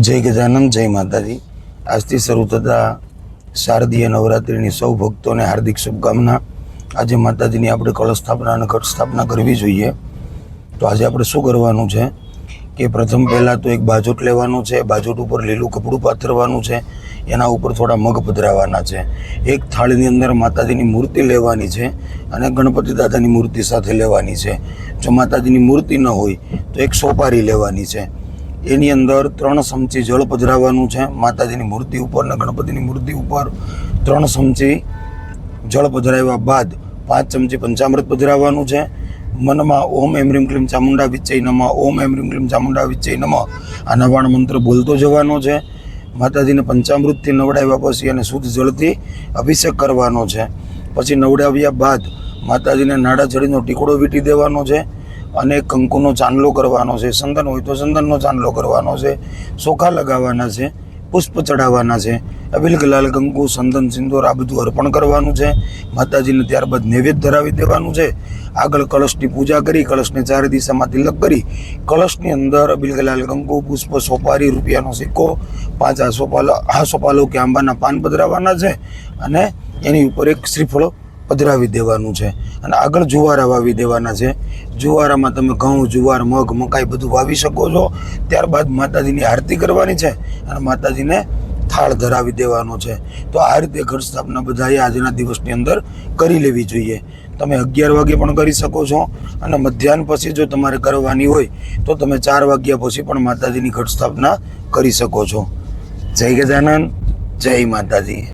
જય ગજાનંદ જય માતાજી. આજથી શરૂ થતા શારદીય નવરાત્રિની સૌ ભક્તોને હાર્દિક શુભકામના. આજે માતાજીની આપણે કળશ સ્થાપના અને ઘટ સ્થાપના કરવી જોઈએ. તો આજે આપણે શું કરવાનું છે? કે પ્રથમ પહેલાં તો એક બાજોટ લેવાનું છે, બાજોટ ઉપર લીલું કપડું પાથરવાનું છે, એના ઉપર થોડા મગ પધરાવાના છે. એક થાળીની અંદર માતાજીની મૂર્તિ લેવાની છે અને ગણપતિ દાદાની મૂર્તિ સાથે લેવાની છે. જો માતાજીની મૂર્તિ ન હોય તો એક સોપારી લેવાની છે. એની અંદર ત્રણ ચમચી જળ પધરાવવાનું છે. માતાજીની મૂર્તિ ઉપર અને ગણપતિની મૂર્તિ ઉપર ત્રણ ચમચી જળ પધરાવ્યા બાદ પાંચ ચમચી પંચામૃત પધરાવવાનું છે. મનમાં ઓમ એમ રીમ ક્લીમ ચામુંડા વિચય નમઃ, ઓમ એમ રીમ ક્લીમ ચામુંડા વિચય નમઃ આ નવાણ મંત્ર બોલતો જવાનો છે. માતાજીને પંચામૃતથી નવડાવ્યા પછી અને શુદ્ધ જળથી અભિષેક કરવાનો છે. પછી નવડાવ્યા બાદ માતાજીને નાડા ચડીનો ટીકડો વીંટી દેવાનો છે. અને કંકુનો ચાંદલો કરવાનો છે સંદન હોય તો સંદનનો ચાંદલો કરવાનો છે ચોખા લગાવવાના છે, પુષ્પ ચઢાવવાના છે અબિલ ગલાલ કંકુ સંદન, સિંદૂર આ બધું અર્પણ કરવાનું છે, માતાજીને ત્યારબાદ નૈવેદ્ય ધરાવી દેવાનું છે, આગળ કળશની પૂજા કરી, કળશને ચારે દિશામાં તિલક કરી, કળશની અંદર અબિલ ગલાલ કંકુ પુષ્પ, સોપારી, રૂપિયાનો સિક્કો, પાંચ આસોપાલો આસોપાલો કે આંબાના પાન પધરાવવાના છે, અને એની ઉપર એક શ્રીફળો પધરાવી દેવાનું છે અને આગળ જુવારા વાવી દેવાના છે. જુવારામાં તમે ઘઉં, જુવાર, મગ, મકાઈ બધું વાવી શકો છો. ત્યારબાદ માતાજીની આરતી કરવાની છે અને માતાજીને થાળ ધરાવી દેવાનો છે. તો આ રીતે ઘર સ્થાપના બધાએ આજના દિવસની અંદર કરી લેવી જોઈએ. તમે અગિયાર વાગે પણ કરી શકો છો અને મધ્યાહન પછી જો તમારે કરવાની હોય તો તમે ચાર વાગ્યા પછી પણ માતાજીની ઘટ સ્થાપના કરી શકો છો. જય ગજાનંદ જય માતાજી.